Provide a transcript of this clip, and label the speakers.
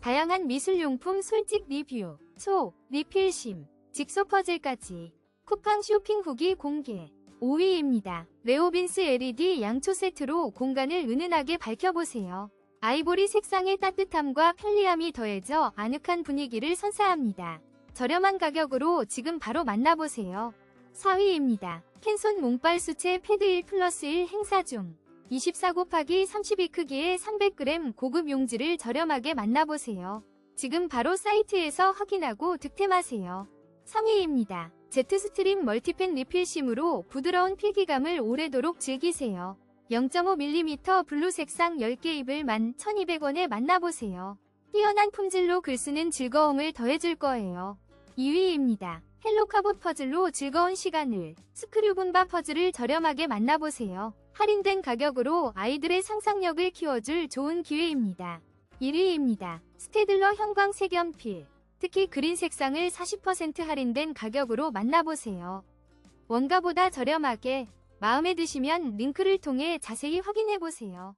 Speaker 1: 다양한 미술용품 솔직 리뷰, 소, 리필심, 직소 퍼즐까지 쿠팡 쇼핑 후기 공개 5위입니다. 레오빈스 LED 양초 세트로 공간을 은은하게 밝혀보세요. 아이보리 색상의 따뜻함과 편리함이 더해져 아늑한 분위기를 선사합니다. 저렴한 가격으로 지금 바로 만나보세요. 4위입니다. 캔손 몽빨 수채 패드 1 플러스 1 행사 중 24 곱하기 32 크기의 300g 고급 용지를 저렴하게 만나보세요. 지금 바로 사이트에서 확인하고 득템하세요. 3위입니다. 제트스트림 멀티펜 리필심으로 부드러운 필기감을 오래도록 즐기세요. 0.5mm 블루 색상 10개 입을 11,200원에 만나보세요. 뛰어난 품질로 글 쓰는 즐거움을 더해줄 거예요. 2위입니다. 헬로카봇 퍼즐로 즐거운 시간을 스크류분바 퍼즐을 저렴하게 만나보세요. 할인된 가격으로 아이들의 상상력을 키워줄 좋은 기회입니다. 1위입니다. 스테들러 형광 색연필 특히 그린 색상을 40% 할인된 가격으로 만나보세요. 원가보다 저렴하게 마음에 드시면 링크를 통해 자세히 확인해보세요.